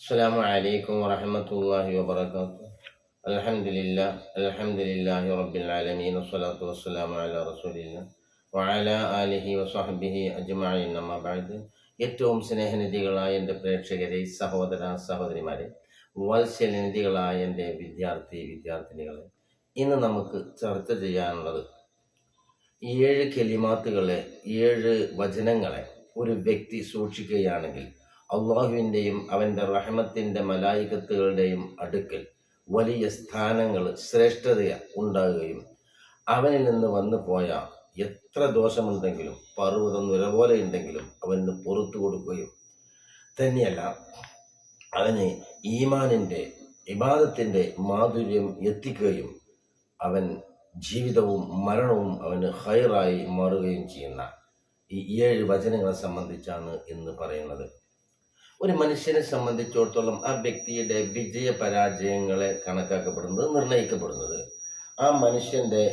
السلام عليكم ورحمة الله وبركاته الحمد لله الحمد لله رب العالمين والصلاة والسلام على رسول الله وعلى آله وصحبه أجمعين أما بعد ഏറ്റവും സ്നേഹനിധികളായ എൻ്റെ പ്രേക്ഷകരെ സഹോദര സഹോദരിമാരെ വാത്സല്യനിധികളായ എൻ്റെ വിദ്യാർത്ഥി വിദ്യാർത്ഥിനികളെ ഇന്ന് നമുക്ക് ചർച്ച ചെയ്യാനുള്ളത് ഏഴ് കെലിമാത്തുകളെ ഏഴ് വചനങ്ങളെ ഒരു വ്യക്തി സൂക്ഷിക്കുകയാണെങ്കിൽ അള്ളാഹുവിന്റെയും അവന്റെ റഹമത്തിന്റെ മലായികത്തുകളുടെയും അടുക്കൽ വലിയ സ്ഥാനങ്ങൾ ശ്രേഷ്ഠത ഉണ്ടാകുകയും അവനിൽ നിന്ന് വന്നു പോയ എത്ര ദോഷമുണ്ടെങ്കിലും പർവതം നുര പോലെ ഉണ്ടെങ്കിലും അവന് പുറത്തു കൊടുക്കുകയും തന്നെയല്ല. അവന് ഈമാനിന്റെ ഇബാദത്തിന്റെ മാധുര്യം എത്തിക്കുകയും അവൻ ജീവിതവും മരണവും അവന് ഹൈറായി മാറുകയും ചെയ്യുന്ന ഈ ഏഴ് വചനങ്ങളെ സംബന്ധിച്ചാണ് ഇന്ന് പറയുന്നത്. ഒരു മനുഷ്യനെ സംബന്ധിച്ചിടത്തോളം ആ വ്യക്തിയുടെ വിജയ പരാജയങ്ങളെ കണക്കാക്കപ്പെടുന്നത് നിർണയിക്കപ്പെടുന്നത് ആ മനുഷ്യന്റെ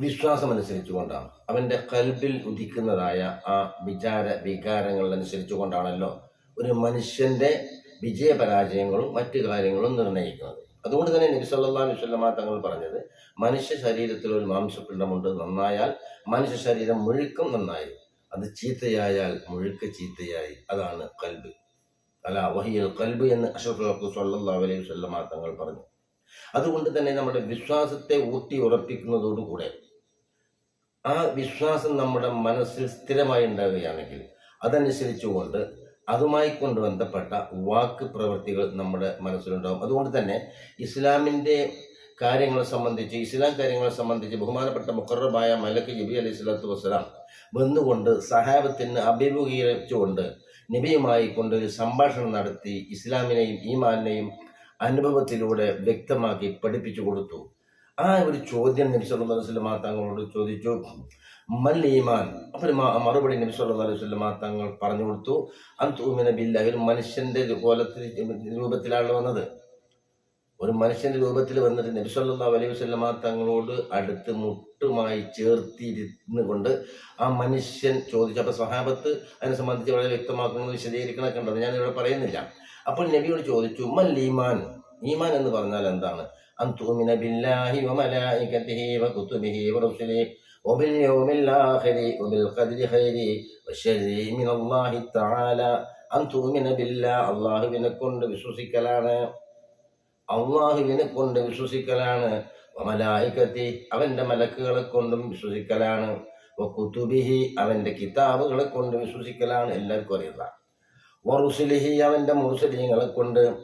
വിശ്വാസമനുസരിച്ചു കൊണ്ടാണ് അവന്റെ കൽബിൽ ഉദിക്കുന്നതായ ആ വിചാര വികാരങ്ങൾ അനുസരിച്ചുകൊണ്ടാണല്ലോ ഒരു മനുഷ്യന്റെ വിജയ പരാജയങ്ങളും മറ്റു കാര്യങ്ങളും നിർണയിക്കുന്നത് അതുകൊണ്ട് തന്നെ നബി അലൈഹി തങ്ങൾ പറഞ്ഞത് മനുഷ്യ ശരീരത്തിൽ ഒരു മാംസപിണ്ഡമുണ്ട് നന്നായാൽ മനുഷ്യ ശരീരം മുഴുക്കും നന്നായി അത് ചീത്തയായാൽ മുഴുക്ക ചീത്തയായി. അതാണ് കൽബ്. അല്ല വഹിയൽ കൽബ് എന്ന് അഷറഫ് സല്ലല്ലാഹു അലൈഹി വസല്ലമ തങ്ങൾ പറഞ്ഞു. അതുകൊണ്ട് തന്നെ നമ്മുടെ വിശ്വാസത്തെ ഊട്ടി ഉറപ്പിക്കുന്നതോടുകൂടെ ആ വിശ്വാസം നമ്മുടെ മനസ്സിൽ സ്ഥിരമായി ഉണ്ടാവുകയാണെങ്കിൽ അതനുസരിച്ചുകൊണ്ട് അതുമായി കൊണ്ട് ബന്ധപ്പെട്ട വാക്ക് പ്രവൃത്തികൾ നമ്മുടെ മനസ്സിലുണ്ടാകും അതുകൊണ്ട് തന്നെ ഇസ്ലാമിന്റെ കാര്യങ്ങളെ സംബന്ധിച്ച് ഇസ്ലാം കാര്യങ്ങളെ സംബന്ധിച്ച് ബഹുമാനപ്പെട്ട മുഖറബായ മലക്ക് നബി അലൈഹി സ്വലാത്തു വസ്സലാം വന്നുകൊണ്ട് സഹാബത്തിന് അഭിമുഖീകരിച്ചുകൊണ്ട് നബിയുമായി കൊണ്ടൊരു സംഭാഷണം നടത്തി ഇസ്ലാമിനെയും ഈമാനെയും അനുഭവത്തിലൂടെ വ്യക്തമാക്കി പഠിപ്പിച്ചു കൊടുത്തു. ആ ഒരു ചോദ്യം നബി അലൈഹി വസല്ലമ തങ്ങളോട് ചോദിച്ചു. മൽ ഈമാൻ. അപ്പോൾ മറുപടി നബി അലൈഹി വസല്ലമ തങ്ങൾ പറഞ്ഞു കൊടുത്തു. അൻതുമിന ബില്ല ഒരു മനുഷ്യന്റെ കോലത്തിൽ രൂപത്തിലാണ് വന്നത്. ഒരു മനുഷ്യന്റെ രൂപത്തിൽ വന്നിട്ട് നബി സല്ലല്ലാഹു അലൈഹി വസല്ലമ തങ്ങളോട് അടുത്ത് മുട്ടുമായി ചേർത്തിരുന്ന് കൊണ്ട് ആ മനുഷ്യൻ ചോദിച്ചു അപ്പോൾ സഹാബത്ത് അതിനെ സംബന്ധിച്ച് വളരെ വ്യക്തമാക്കുന്നത് വിശദീകരിക്കണമൊക്കെ ഉണ്ട് ഞാൻ ഇവിടെ പറയുന്നില്ല അപ്പോൾ നബിയോട് ചോദിച്ചു മൽ ഈമാൻ ഈമാൻ എന്ന് പറഞ്ഞാൽ എന്താണ് أن تؤمن بالله وملائكته وكتبه ورسله وباليوم الآخر وبالقدر خيره وشره من الله تعالى أن تؤمن بالله അള്ളാഹുവിനെ കൊണ്ട് വിശ്വസിക്കലാണ് അള്ളാഹുവിനെ കൊണ്ട് വിശ്വസിക്കലാണ്. വമലായിക്കത്തി അവന്റെ മലക്കുകളെ കൊണ്ടും വിശ്വസിക്കലാണ്. കുത്തുബിഹി അവന്റെ കിതാബുകളെ കൊണ്ട് വിശ്വസിക്കലാണ് എല്ലാവർക്കും അറിയുന്നതാണ് വറുസുലിഹി അവന്റെ മുറുസലിങ്ങളെ കൊണ്ട്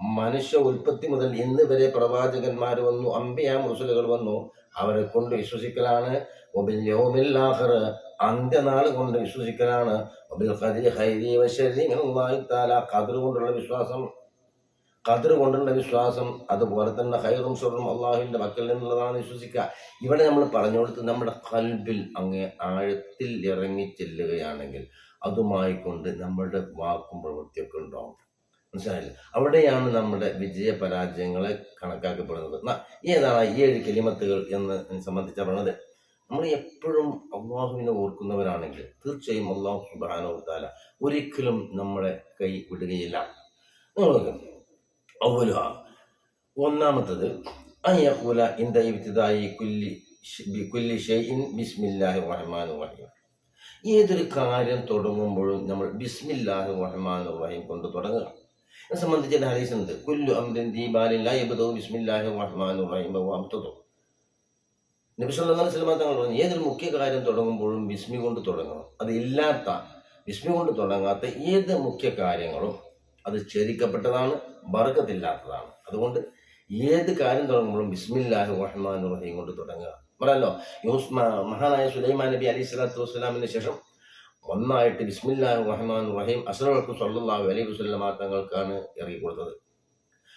മനുഷ്യ ഉൽപ്പത്തി മുതൽ ഇന്ന് വരെ പ്രവാചകന്മാർ വന്നു അമ്പിയ മുറുസലുകൾ വന്നു അവരെ കൊണ്ട് വിശ്വസിക്കലാണ്. ഒബിൽ യൗമിൽ ആഖിർ അന്ത്യനാൾ കൊണ്ട് വിശ്വസിക്കലാണ്. ഒബിൽ ഖദരി ഖൈരി വശരി ഖദർ കൊണ്ടുള്ള വിശ്വാസം ഖദർ കൊണ്ടുള്ള വിശ്വാസം അതുപോലെ തന്നെ ഹൈറും സുറും അള്ളാഹുവിന്റെ മക്കളിൽ നിന്നുള്ളതാണ് വിശ്വസിക്കുക. ഇവിടെ നമ്മൾ പറഞ്ഞു കൊടുത്ത് നമ്മുടെ കൽബിൽ അങ്ങ് ആഴത്തിൽ ഇറങ്ങി ചെല്ലുകയാണെങ്കിൽ അതുമായി കൊണ്ട് നമ്മുടെ വാക്കും പ്രവൃത്തിയൊക്കെ ഉണ്ടാവും. മനസ്സിലായില്ലേ? അവിടെയാണ് നമ്മുടെ വിജയ പരാജയങ്ങളെ കണക്കാക്കപ്പെടുന്നത്. ഏതാണ് ഈ ഏഴ് കെലിമത്തുകൾ എന്ന് സംബന്ധിച്ച പറഞ്ഞത്? നമ്മൾ എപ്പോഴും അള്ളാഹുവിനെ ഓർക്കുന്നവരാണെങ്കിൽ തീർച്ചയായും അള്ളാഹു സുബാനോ ഒരിക്കലും നമ്മളെ കൈ വിടുകയില്ല. നോക്കുക ഔവലുഹ ഒന്നാമത്തത് അയ്യഖൂല ഇന്ത ഇബ്തിദായി കുല്ലി ഷ്- ബി കുല്ലി ഷൈഇൻ ബിസ്മില്ലാഹി റഹ്മാനിർ റഹീം. ഏതൊരു കാര്യം തുടങ്ങുമ്പോഴും നമ്മൾ ബിസ്മില്ലാഹി റഹ്മാൻ റഹീം കൊണ്ട് തുടങ്ങുക. എന്നെ സംബന്ധിച്ച് എന്റെ ഹരീസ് ഉണ്ട്. കുല്ലു അംരിൻ ദീബാലില്ല യബ്ദു ബിസ്മില്ലാഹി റഹ്മാനിർ റഹീം വ അബ്തദു. നബി സല്ലല്ലാഹു തങ്ങൾ പറഞ്ഞു ഏതൊരു മുഖ്യ കാര്യം തുടങ്ങുമ്പോഴും ബിസ്മി കൊണ്ട് തുടങ്ങണം. അത് ഇല്ലാത്ത ബിസ്മി കൊണ്ട് തുടങ്ങാത്ത ഏത് മുഖ്യ കാര്യങ്ങളും അത് ഛേദിക്കപ്പെട്ടതാണ് ബർക്കത്തില്ലാത്തതാണ്. അതുകൊണ്ട് ഏത് കാര്യം തുടങ്ങുമ്പോഴും ബിസ്മില്ലാഹി റഹ്മാൻ റഹീം കൊണ്ട് തുടങ്ങുക. പറയല്ലോ യൂസ് മഹാനായ സുലൈമാൻ നബി അലി സ്വലാത്തു വസ്സലാമിന് ശേഷം ഒന്നായിട്ട് ബിസ്മില്ലാഹി റഹ്മാൻ റഹീം അസ്ലമക്ക് സല്ലല്ലാഹു അലൈഹി വസല്ലമ തങ്ങൾക്കാണ് ഇറങ്ങി കൊടുത്തത്.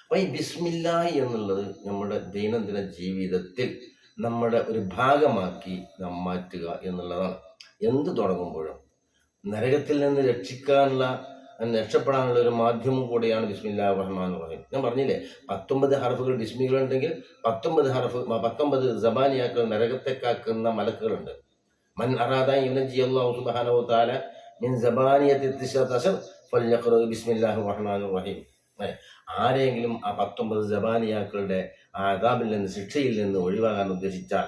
അപ്പോൾ ഈ ബിസ്മില്ലാഹി എന്നുള്ളത് നമ്മുടെ ദൈനംദിന ജീവിതത്തിൽ നമ്മുടെ ഒരു ഭാഗമാക്കി നാം മാറ്റുക എന്നുള്ളതാണ്. എന്ത് തുടങ്ങുമ്പോഴും നരകത്തിൽ നിന്ന് രക്ഷിക്കാനുള്ള രക്ഷപ്പെടാനുള്ള ഒരു മാധ്യമം കൂടെയാണ് ബിസ്മില്ലാ റഹ്മാൻ റഹീം. ഞാൻ പറഞ്ഞില്ലേ പത്തൊമ്പത് ഹർഫുകൾ ബിസ്മികൾ ഉണ്ടെങ്കിൽ പത്തൊമ്പത് ഹർഫ് പത്തൊമ്പത് ജബാനിയാക്കൾ നരകത്തെ കാക്കുന്ന മലക്കുകളുണ്ട്. മൻ അറാദ മിൻ റഹീം. ആരെങ്കിലും ആ പത്തൊമ്പത് ജബാനിയാക്കളുടെ ആ അതാബിൽ നിന്ന് ശിക്ഷയിൽ നിന്ന് ഒഴിവാകാൻ ഉദ്ദേശിച്ചാൽ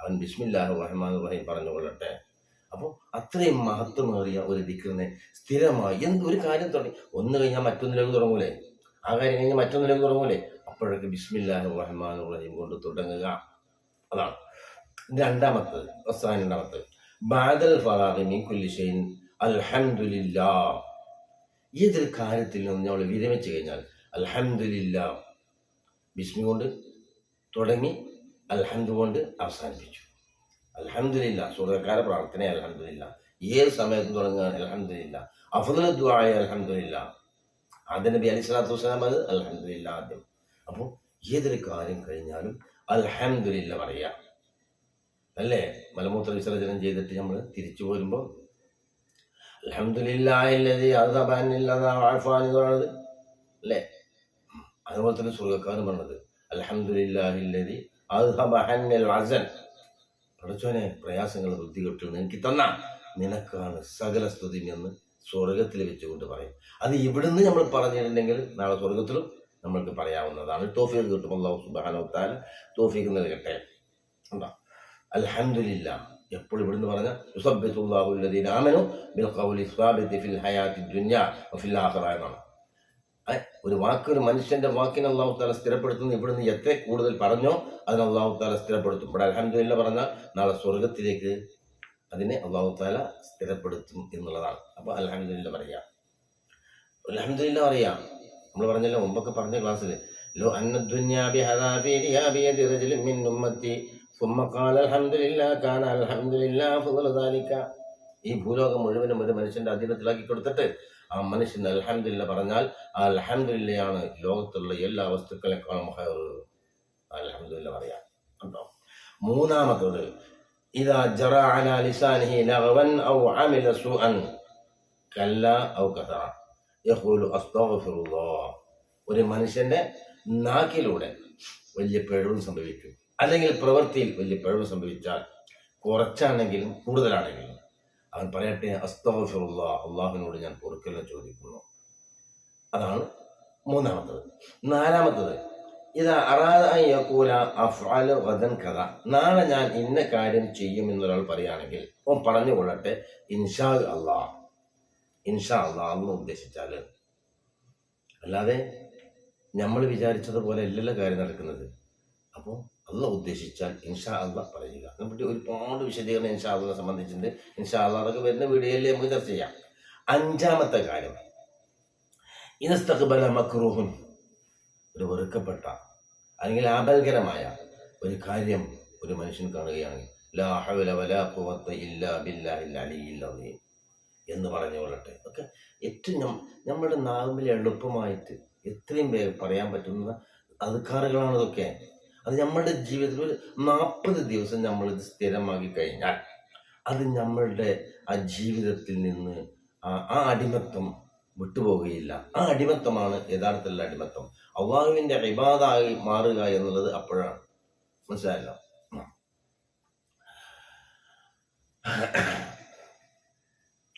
അവൻ ബിസ്മില്ലാഹു റഹ്മാൻ റഹീം പറഞ്ഞുകൊള്ളട്ടെ. അപ്പോൾ അത്രയും മഹത്വമേറിയ ഒരു ദിക്കറിനെ സ്ഥിരമായി എന്ത് ഒരു കാര്യം തുടങ്ങി. ഒന്ന് കഴിഞ്ഞാൽ മറ്റൊന്നിലേക്ക് തുടങ്ങൂലേ? ആ കാര്യം കഴിഞ്ഞാൽ മറ്റൊന്നിലേക്ക് തുടങ്ങൂലേ? അപ്പോഴൊക്കെ ബിസ്മില്ലാഹി റഹ്മാൻ റഹീം കൊണ്ട് തുടങ്ങുക. അതാണ്. രണ്ടാമത്തത് അവസാന രണ്ടാമത്തത് ബാദൽ ഫറാഖി മിൻ കുല്ലി ഷൈൻ അൽഹംദുലില്ലാ ഏതൊരു കാര്യത്തിൽ നിന്ന് നമ്മൾ വിരമിച്ചു കഴിഞ്ഞാൽ അൽഹംദുലില്ലാ ബിസ്മി കൊണ്ട് തുടങ്ങി അൽഹംദു കൊണ്ട് അവസാനിപ്പിച്ചു. അൽഹംദുലില്ല സുഹൃത്തുക്കാരെ പ്രാർത്ഥന അലഹമില്ല ഏത് സമയത്തും തുടങ്ങുകയാണ് അലഹമില്ല അഫദൽ ദുആയ അലഹമില്ല ആദ്യ നബി അലി സ്വലാത്തു വസ്സലാം അത് അലഹമില്ല ആദ്യം. അപ്പോൾ ഏതൊരു കാര്യം കഴിഞ്ഞാലും അലഹമില്ല പറയാ. അല്ലേ? മലമൂത്ര വിസർജനം ചെയ്തിട്ട് നമ്മൾ തിരിച്ചു പോരുമ്പോൾ അലഹമില്ലാതെ അത് പറയുന്നത് അല്ലേ? അതുപോലെ തന്നെ സുഹൃത്തുക്കാരും പറഞ്ഞത് അൽഹംദുലില്ലാഹില്ലദി അദ്ഹബ അന്നിൽ അസൻ പഠിച്ചോനെ പ്രയാസങ്ങൾ ബുദ്ധികെട്ടു എനിക്ക് തന്ന നിനക്കാണ് സകല സ്തുതി എന്ന് സ്വർഗത്തിൽ വെച്ചുകൊണ്ട് പറയും. അത് ഇവിടുന്ന് നമ്മൾ പറഞ്ഞിട്ടുണ്ടെങ്കിൽ നാളെ സ്വർഗത്തിലും നമ്മൾക്ക് പറയാവുന്നതാണ്. തോഫീക്ക് കിട്ടും. അള്ളാഹു സുബാനോ താല തോഫീക്ക് നൽകട്ടെ. ഉണ്ടോ? അൽഹംദുലില്ല. എപ്പോഴും ഇവിടുന്ന് പറഞ്ഞ യുസബ്ബിത്തുല്ലാഹു അല്ലദീന ആമനു ബിൽ ഖൗലി സ്വാബിത്തി ഫിൽ ഹയാത്തി ദുനിയ വഫിൽ ആഖിറ എന്നാണ്. ഒരു വാക്ക് ഒരു മനുഷ്യന്റെ വാക്കിന് അള്ളാഹു താല സ്ഥിരപ്പെടുത്തുന്നു. ഇവിടുന്ന് എത്ര കൂടുതൽ പറഞ്ഞോ അതിന് അള്ളാഹു താല സ്ഥിരപ്പെടുത്തും. ഇവിടെ അലഹമില്ല പറഞ്ഞാൽ നാളെ സ്വർഗത്തിലേക്ക് അതിനെ അള്ളാഹു താല സ്ഥിരപ്പെടുത്തും എന്നുള്ളതാണ്. അപ്പോൾ അലഹമില്ല പറയാം. അലഹമില്ല പറയാം. നമ്മൾ പറഞ്ഞല്ലോ മുമ്പൊക്കെ പറഞ്ഞ ക്ലാസ്സിൽ ലോ അന്നദുന്യാബിഹദാബിരിയാബിയതിറജലിമിന്നുമ്മത്തി ഈ ഭൂലോകം മുഴുവനും ഒരു മനുഷ്യന്റെ അധീനത്തിലാക്കി കൊടുത്തിട്ട് ആ മനുഷ്യൻ അലഹമില്ല പറഞ്ഞാൽ ആ അലഹമില്ലയാണ് ലോകത്തുള്ള എല്ലാ വസ്തുക്കളെക്കാളും അലഹമില്ല പറയാം. കണ്ടോ? മൂന്നാമത്തത് ഇതാ ജറ ഔ ഔ യഖൂലു അസ്തഗ്ഫിറുല്ലാഹ്. ഒരു മനുഷ്യന്റെ നാക്കിലൂടെ വലിയ പിഴവും സംഭവിക്കും. അല്ലെങ്കിൽ പ്രവൃത്തിയിൽ വലിയ പിഴവ് സംഭവിച്ചാൽ കുറച്ചാണെങ്കിലും കൂടുതലാണെങ്കിലും അവൻ പറയട്ടെ അസ്തഫുള്ള അള്ളാഹുവിനോട് ഞാൻ പൊറുക്കല്ല ചോദിക്കുന്നു. അതാണ് മൂന്നാമത്തത്. നാലാമത്തത് ഇത് അറാദൂല അഫ്അൽ വദൻ കഥ നാളെ ഞാൻ ഇന്ന കാര്യം ചെയ്യും എന്നൊരാൾ പറയുകയാണെങ്കിൽ പറഞ്ഞു കൊള്ളട്ടെ ഇൻഷാ അള്ളാ ഇൻഷാ അള്ളാ എന്ന് ഉദ്ദേശിച്ചാൽ. അല്ലാതെ നമ്മൾ വിചാരിച്ചതുപോലെ അല്ലല്ലോ കാര്യം നടക്കുന്നത്. അപ്പോൾ അല്ല ഉദ്ദേശിച്ചാൽ ഇൻഷാ അല്ല പറയുക അതിനെപ്പറ്റി ഒരുപാട് വിശദീകരണം ഇൻഷാ അള്ളനെ സംബന്ധിച്ചിട്ടുണ്ട്. ഇൻഷാ അല്ല അതൊക്കെ വരുന്ന വീഡിയോയിൽ നമുക്ക് ചർച്ച ചെയ്യാം. അഞ്ചാമത്തെ കാര്യം. ഇനസ്തഖ്ബല മക്രൂഹുൻ. ഒരു വെറുക്കപ്പെട്ട അല്ലെങ്കിൽ ആപൽകരമായ ഒരു കാര്യം ഒരു മനുഷ്യൻ കാണുകയാണെങ്കിൽ ലാ ഹൗല വലാ ഖുവത്ത ഇല്ലാ ബില്ലാഹിൽ അലിയിൽ അലീം എന്ന് പറഞ്ഞു കൊള്ളട്ടെ. ഒക്കെ ഏറ്റവും നമ്മുടെ നാവിൽ എളുപ്പമായിട്ട് എത്രയും വേഗം പറയാൻ പറ്റുന്ന അധികാറുകളാണ് ഇതൊക്കെ. അത് നമ്മളുടെ ജീവിതത്തിൽ ഒരു നാൽപ്പത് ദിവസം നമ്മളിത് സ്ഥിരമാക്കി കഴിഞ്ഞാൽ അത് നമ്മളുടെ ആ ജീവിതത്തിൽ നിന്ന് ആ അടിമത്വം വിട്ടുപോകുകയില്ല ആ അടിമത്വമാണ് യഥാർത്ഥത്തിലുള്ള അടിമത്വം അള്ളാഹുവിന്റെ ഇബാദായി മാറുക എന്നുള്ളത് അപ്പോഴാണ്. മനസ്സിലായല്ലോ?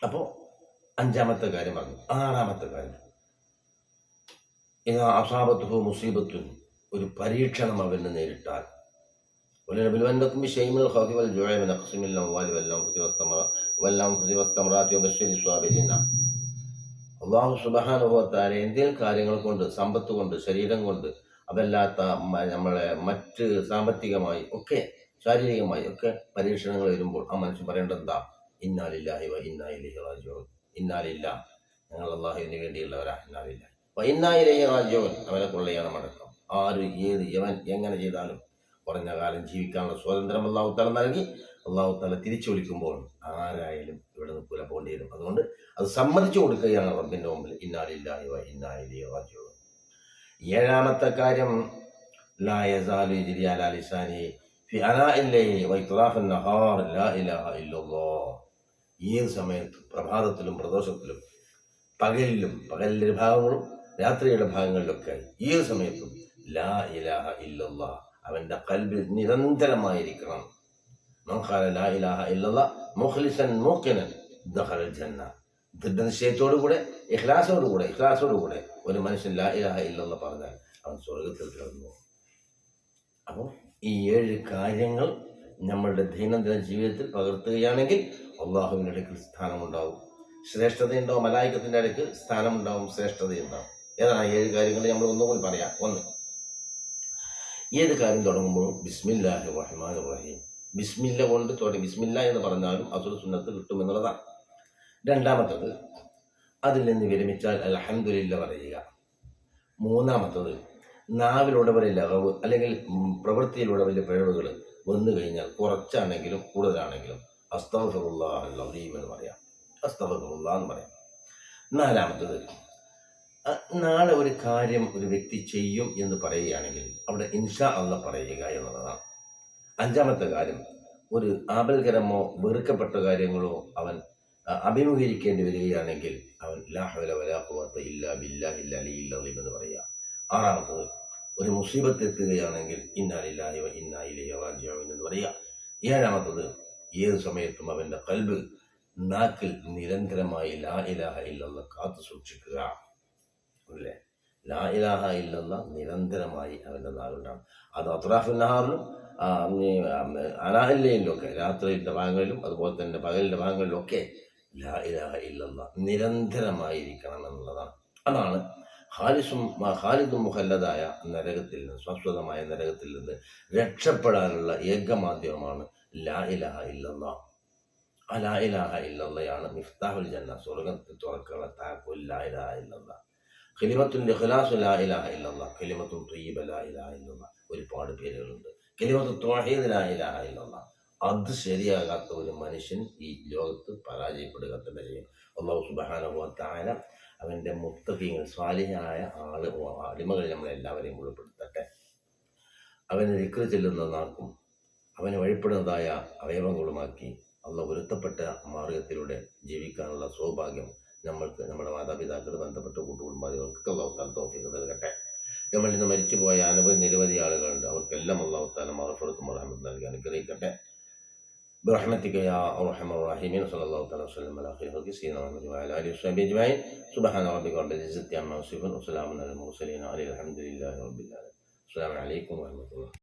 അപ്പോ അഞ്ചാമത്തെ കാര്യം പറഞ്ഞു. ആറാമത്തെ കാര്യം. ഇതാ മുസീബത്തുൻ. ഒരു പരീക്ഷണം അവന് നേരിട്ടാൽ ولنبلونكم بشيء من الخوف والجوع ونقص من الأموال والأنفس والثمرات والأنفس والثمرات وبشر الصابرين അള്ളാഹു സുബഹാനുഭവത്താലെ എന്തെങ്കിലും കാര്യങ്ങൾ കൊണ്ട് സമ്പത്ത് കൊണ്ട് ശരീരം കൊണ്ട് അതല്ലാത്ത മ- നമ്മളെ മറ്റ് സാമ്പത്തികമായി ഒക്കെ ശാരീരികമായി ഒക്കെ പരീക്ഷണങ്ങൾ വരുമ്പോൾ ആ മനുഷ്യൻ പറയേണ്ടത് എന്താ ഇന്നാലില്ലാഹി വ ഇന്നായിലേഹി റാജിഊൻ ഇന്നാലില്ല ഞങ്ങൾ അള്ളാഹുവിന് വേണ്ടിയുള്ളവരാ ഇന്നാലില്ല വ ഇന്നായിലേഹി റാജിഊൻ അവനെ കൊള്ളയാണ് മടക്കം ആര് ഏത് യവൻ എങ്ങനെ ചെയ്താലും കുറഞ്ഞ കാലം ജീവിക്കാനുള്ള സ്വാതന്ത്ര്യം അള്ളാഹു തല നൽകി. അള്ളാഹു തല തിരിച്ചു വിളിക്കുമ്പോൾ ആരായാലും ഇവിടെ നിൽക്കൂല പോകേണ്ടി വരും അതുകൊണ്ട് അത് സമ്മതിച്ചു കൊടുക്കുകയാണ് റബ്ബിന്റെ മുമ്പിൽ. ഇന്നാലില്ലാഹി ഇന്നാലിയോ ഏഴാമത്തെ കാര്യം ഏത് സമയത്ത് പ്രഭാതത്തിലും പ്രദോഷത്തിലും പകലിലും പകലിലെ ഭാഗങ്ങളും രാത്രിയുടെ ഭാഗങ്ങളിലൊക്കെ ഏത് സമയത്തും ലാ ഇലാഹ ഇല്ലല്ലാ. അവന്റെ കൽബിൽ നിരന്തരമായിരിക്കണം. നോക്കാല ലാ ഇലാഹ ഇല്ലല്ലാ മുഖ്ലിസൻ മൂക്കിനൻ ദഹൽ ജന്ന. ദൃഢനിശ്ചയത്തോടുകൂടെ ഇഖ്ലാസോടു കൂടെ ഒരു മനുഷ്യൻ ലാ ഇലാഹ ഇല്ലെന്ന് പറഞ്ഞാൽ അവൻ സ്വർഗത്തിൽ കിടന്നു. അപ്പോൾ ഈ ഏഴ് കാര്യങ്ങൾ നമ്മളുടെ ദൈനംദിന ജീവിതത്തിൽ പകർത്തുകയാണെങ്കിൽ അള്ളാഹുവിന്റെ അടുക്കൽ സ്ഥാനമുണ്ടാവും. ശ്രേഷ്ഠതയുണ്ടാവും മലായിക്കത്തിന്റെ അടുക്കൽ സ്ഥാനമുണ്ടാവും ശ്രേഷ്ഠതയുണ്ടാവും. ഏതാണ് ഏഴ് കാര്യങ്ങൾ നമ്മൾ ഒന്നുകൂടി പറയാം. ഒന്ന് ഏത് കാര്യം തുടങ്ങുമ്പോഴും ബിസ്മില്ലാഹി റഹ്മാൻ റഹീം ബിസ്മില്ല കൊണ്ട് തുടങ്ങി ബിസ്മില്ല എന്ന് പറഞ്ഞാലും അസുര സുന്നത്ത് കിട്ടുമെന്നുള്ളതാണ്. രണ്ടാമത്തത് അതിൽ നിന്ന് വിരമിച്ചാൽ അലഹമുല്ല പറയുക. മൂന്നാമത്തത് നാവിലൂടെ വലിയ ലഹവ് അല്ലെങ്കിൽ പ്രവൃത്തിയിലൂടെ വലിയ പിഴവുകൾ വന്നു കഴിഞ്ഞാൽ കുറച്ചാണെങ്കിലും കൂടുതലാണെങ്കിലും അസ്തഫറുല്ലാ അല്ലീം എന്ന് പറയാം. അസ്തഫറുല്ല എന്ന് പറയാം. നാലാമത്തത് നാളെ ഒരു കാര്യം ഒരു വ്യക്തി ചെയ്യും എന്ന് പറയുകയാണെങ്കിൽ അവിടെ ഇൻഷാ അല്ല പറയുക എന്നുള്ളതാണ്. അഞ്ചാമത്തെ കാര്യം ഒരു ആപൽകരമോ വെറുക്കപ്പെട്ട കാര്യങ്ങളോ അവൻ അഭിമുഖീകരിക്കേണ്ടി വരികയാണെങ്കിൽ അവൻ ലാഹവല വലാഖുവത്ത ഇല്ല ബില്ലാഹില്ല അലിയില്ല എന്ന് പറയുക. ആറാമത്തത് ഒരു മുസീബത്ത് എത്തുകയാണെങ്കിൽ ഇന്നാലില്ലാഹി വ ഇന്നാ ഇലൈഹി റാജിഊൻ എന്ന് പറയുക. ഏഴാമത്തത് ഏത് സമയത്തും അവന്റെ കൽബ് നാക്കിൽ നിരന്തരമായി ലാ ഇലാഹ ഇല്ലെന്ന് കാത്തു സൂക്ഷിക്കുക. അല്ലേ? ലാ ഇലാഹ ഇല്ലല്ല നിരന്തരമായി അവന്റെ നാളുണ്ടാണ് അത് അത്രാഫുൽ നഹാറിലും അനാഹില്ലയിലും ഒക്കെ രാത്രിയുടെ ഭാഗങ്ങളിലും അതുപോലെ തന്നെ പകലിന്റെ ഭാഗങ്ങളിലും ഒക്കെ ലാ ഇലാഹ ഇല്ലല്ല നിരന്തരമായിരിക്കണം എന്നുള്ളതാണ്. അതാണ് ഹാലിസും ഹാലിദും മുഹല്ലതായ നരകത്തിൽ നിന്ന് ശാശ്വതമായ നരകത്തിൽ നിന്ന് രക്ഷപ്പെടാനുള്ള ഏക മാധ്യമമാണ് ലാ ഇലാഹ ഇല്ലല്ല. ആ ലാ ഇലാഹ ഇല്ലല്ലയാണ് മിഫ്താഹുൽ ജന്ന സ്വർഗത്തിൽ തുറക്കുള്ള താക്കോൽ ലാ ഇലാഹ ഇല്ലല്ല. ഖലിമത്തുൽ ഇഖ്ലാസ് ലാ ഇലാഹ ഇല്ലല്ലാഹ് കെലിമത്തുൽ ത്വയ്യിബ ലാ ഇലാഹ ഇല്ലല്ലാഹ് ഒരുപാട് പേരുകളുണ്ട്. കെലിമത്തു ത്വഹീദ് ലാ ഇലാഹ ഇല്ലല്ലാഹ് അത് ശരിയാകാത്ത ഒരു മനുഷ്യൻ ഈ ലോകത്ത് പരാജയപ്പെടുക തന്നെ ചെയ്യും. അള്ളാഹു തആല അവന്റെ മുത്തകീങ്ങൾ സ്വാലിഹായ ആൾ അടിമകൾ നമ്മളെല്ലാവരെയും ഉൾപ്പെടുത്തട്ടെ അവനെ ദിക്റ് ചെല്ലുന്ന നാക്കും അവനെ വഴിപ്പെടുന്നതായ അവയവങ്ങളുമാക്കി അള്ള പൊരുത്തപ്പെട്ട മാർഗത്തിലൂടെ ജീവിക്കാനുള്ള സൗഭാഗ്യം നമ്മൾക്ക് നമ്മുടെ മാതാപിതാക്കൾ ബന്ധപ്പെട്ട കൂട്ടുകുടുംബാദികൾക്ക് അള്ളാഹുത്താല തോഫിക്ക് നൽകട്ടെ നമ്മളിൽ നിന്ന് മരിച്ചുപോയ അനവധി നിരവധി ആളുകളുണ്ട് അവർക്കെല്ലാം അള്ളാഹുത്താല മറഫുറത്തും റഹ്മത്ത് നൽകി അനുഗ്രഹിക്കട്ടെ برحمتك يا ارحم الراحمين صلى الله تعالى وسلم على خير خلق سيدنا محمد وعلى اله وصحبه اجمعين سبحان ربك رب العزه عما يصفون وسلام على المرسلين عليه الحمد لله رب العالمين السلام عليكم ورحمه الله